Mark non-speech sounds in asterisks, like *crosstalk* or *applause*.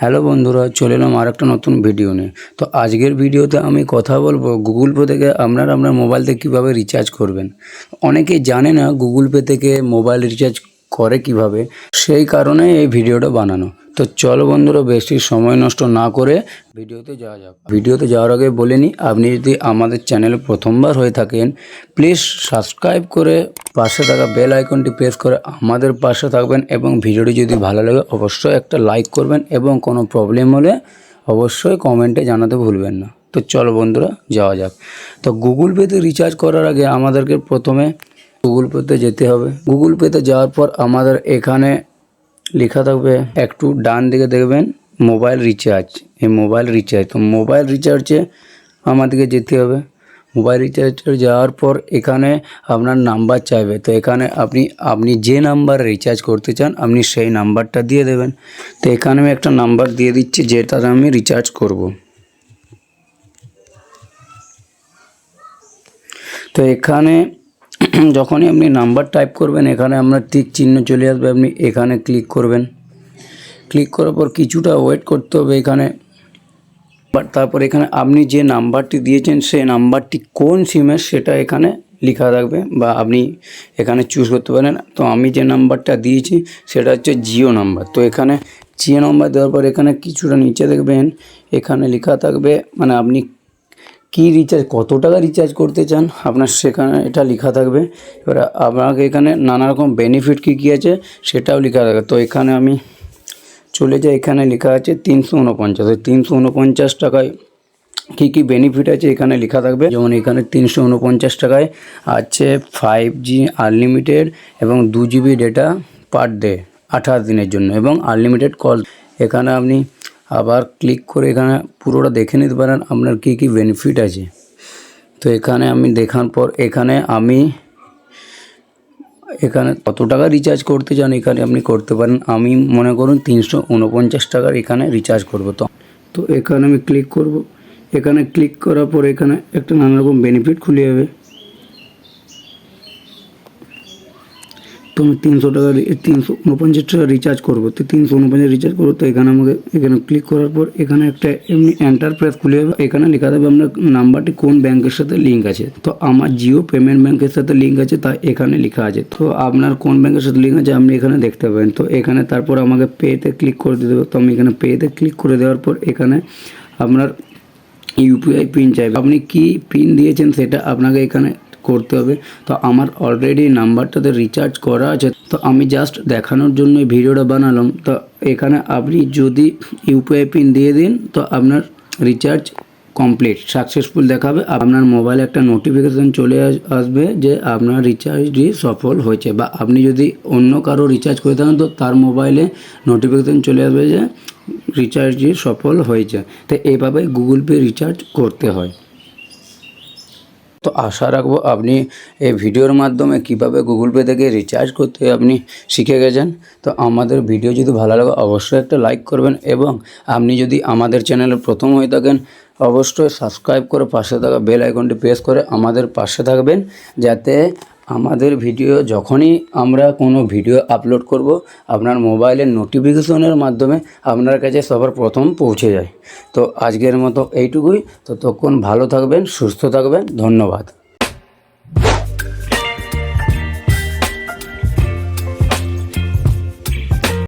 Hello বন্ধুরা চলে এলাম আর একটা নতুন ভিডিও নিয়ে। তো আজকের ভিডিওতে আমি কথা বলব গুগল পে থেকে আপনারা আপনার মোবাইল থেকে কীভাবে রিচার্জ করবেন। অনেকে জানে না গুগল পে থেকে মোবাইল রিচার্জ করে কীভাবে, সেই কারণে এই ভিডিওটা বানানো। তো চলো বন্ধুরা, বেশি সময় নষ্ট না করে ভিডিওতে যাওয়া যাক। ভিডিওতে যাওয়ার আগে বলে নিই আপনি যদি আমাদের চ্যানেলে প্রথমবার হয়ে থাকেন প্লিজ সাবস্ক্রাইব করে পাশে থাকা বেল আইকনটি প্রেস করে আমাদের পাশে থাকবেন এবং ভিডিওটি যদি ভালো লাগে, অবশ্যই একটা লাইক করবেন এবং কোনো প্রবলেম হলে অবশ্যই কমেন্টে জানাতে ভুলবেন না। তো চলো বন্ধুরা, যাওয়া যাক। তো গুগল পেতে রিচার্জ করার আগে আমাদেরকে প্রথমে গুগল পেতে যেতে হবে। গুগল পেতে যাওয়ার পর আমাদের এখানে লেখা থাকবে, একটু ডান দিকে দেখবেন, মোবাইল রিচার্জ এই মোবাইল রিচার্জ তো মোবাইল রিচার্জে আমাদেরকে যেতে হবে। মোবাইল রিচার্জে যাওয়ার পর এখানে আপনার নাম্বার চাইবে। তো এখানে আপনি আপনি যে নাম্বার রিচার্জ করতে চান, আপনি সেই নাম্বারটা দিয়ে দেবেন। তো এখানে আমি একটা নাম্বার দিয়ে দিচ্ছি যেটাতে আমি রিচার্জ করব। তো এখানে *clears throat* যখনই আপনি নাম্বার টাইপ করবেন, এখানে আপনার টিক চিহ্ন চলে আসবে, আপনি এখানে ক্লিক করবেন। ক্লিক করার পর কিছুটা ওয়েট করতে হবে এখানে। বাট তারপর এখানে আপনি যে নাম্বারটি দিয়েছেন, সেই নাম্বারটি কোন সিমের সেটা এখানে লেখা থাকবে বা আপনি এখানে চুজ করতে পারেন। তো আমি যে নাম্বারটা দিয়েছি, সেটা হচ্ছে জিও নাম্বার। তো এখানে জিও নাম্বার দেওয়ার পর এখানে কিছুটা নিচে দেখবেন, এখানে লেখা থাকবে মানে আপনি কি রিচার্জ কত টাকা রিচার্জ করতে চান? আপনার সেখানে এটা লেখা থাকবে। এবার আপনাকে এখানে নানা রকম বেনিফিট কী কী আছে সেটাও লেখা থাকবে। তো এখানে আমি চলে যাই, এখানে লেখা আছে তিনশো উনপঞ্চাশ। ওই তিনশো উনপঞ্চাশ টাকায় কী কী বেনিফিট আছে এখানে লেখা থাকবে? যেমন এখানে তিনশো উনপঞ্চাশ টাকায় আছে ফাইভ জি আনলিমিটেড এবং দু জিবি ডেটা পার ডে আঠাশ দিনের জন্য এবং আনলিমিটেড কল এখানে আপনি আবার ক্লিক করে এখানে পুরোটা দেখে নিতে পারেন আপনার কী কী বেনিফিট আছে। তো এখানে আমি দেখার পর এখানে আমি এখানে কত টাকা রিচার্জ করতে চান এখানে আপনি করতে পারেন। আমি মনে করুন তিনশো উনপঞ্চাশ টাকার এখানে রিচার্জ করব। তো তো এখানে আমি ক্লিক করব। এখানে ক্লিক করার পর এখানে একটা নানা রকম বেনিফিট খুলে যাবে। তো আমি তিনশো টাকা তিনশো উনপঞ্চাশ টাকা রিচার্জ করব। তো তিনশো উনপঞ্চাশ রিচার্জ করব, তো এখানে আমাকে, এখানে ক্লিক করার পর এখানে একটা এমনি এন্টার প্রেস খুলে যাবে। এখানে লেখা থাকবে আপনার নাম্বারটি কোন ব্যাংকের সাথে লিঙ্ক আছে। তো আমার জিও পেমেন্ট ব্যাংকের সাথে লিঙ্ক আছে, তা এখানে লেখা আছে। তো আপনার কোন ব্যাংকের সাথে লিঙ্ক আছে, আপনি এখানে দেখতে পাবেন। তো এখানে তারপর আমাকে পেতে ক্লিক করে দিতে হবে। তো আমি এখানে পেতে ক্লিক করে দেওয়ার পর এখানে আপনার ইউপিআই পিন চাইবে। আপনি কি পিন দিয়েছেন সেটা আপনাকে এখানে করতে হবে। তো আমার অলরেডি নাম্বারটাতে রিচার্জ করা আছে। তো আমি জাস্ট দেখানোর জন্য ভিডিওটা বানালাম। তো এখানে আপনি যদি ইউপিআই পিন দিয়ে দিন, তো আপনার রিচার্জ কমপ্লিট সাকসেসফুল দেখাবে। আপনার মোবাইলে একটা নোটিফিকেশান চলে আসবে যে আপনার রিচার্জটি সফল হয়েছে। বা আপনি যদি অন্য কারও রিচার্জ করে থাকেন তো তার মোবাইলে নোটিফিকেশান চলে আসবে যে রিচার্জটি সফল হয়েছে। তো এইভাবে গুগল পে রিচার্জ করতে হয়। তো আশা রাখব আপনি এই ভিডিওর মাধ্যমে কীভাবে গুগল পে থেকে রিচার্জ করতে আপনি শিখে গেছেন। তো আমাদের ভিডিও যদি ভালো লাগে, অবশ্যই একটা লাইক করবেন এবং আপনি যদি আমাদের চ্যানেলে প্রথম হয়ে থাকেন, অবশ্যই সাবস্ক্রাইব করে পাশে থাকা বেল আইকনটি প্রেস করে আমাদের পাশে থাকবেন, যাতে আমাদের ভিডিও যখনই আমরা কোনো ভিডিও আপলোড করব, আপনার মোবাইলের নোটিফিকেশনের মাধ্যমে আপনার কাছে সবার প্রথম পৌঁছে যায়। তো আজকের মতো এইটুকুই। তো ততক্ষণ ভালো থাকবেন, সুস্থ থাকবেন। ধন্যবাদ।